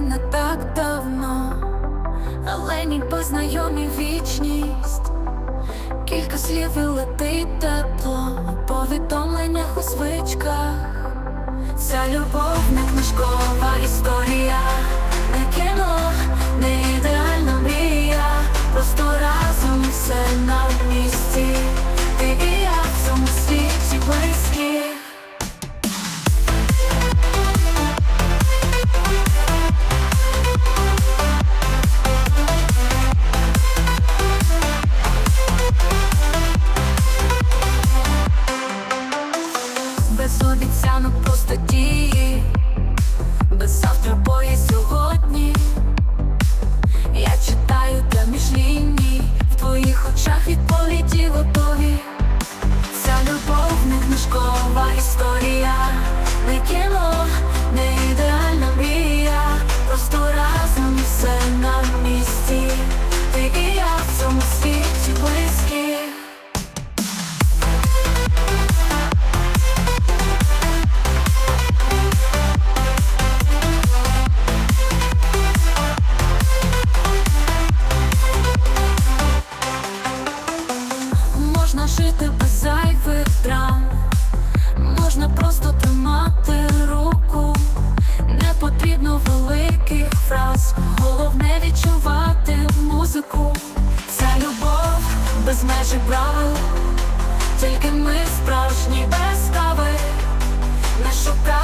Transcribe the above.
не так давно, але ніби знайомі вічність. Кілька слів і летить тепло повідомленнях у звичках. Ця любов не книжкова час, головне відчувати музику, Ця любов без межі правил, тільки ми справжні без кави, не шукаємо.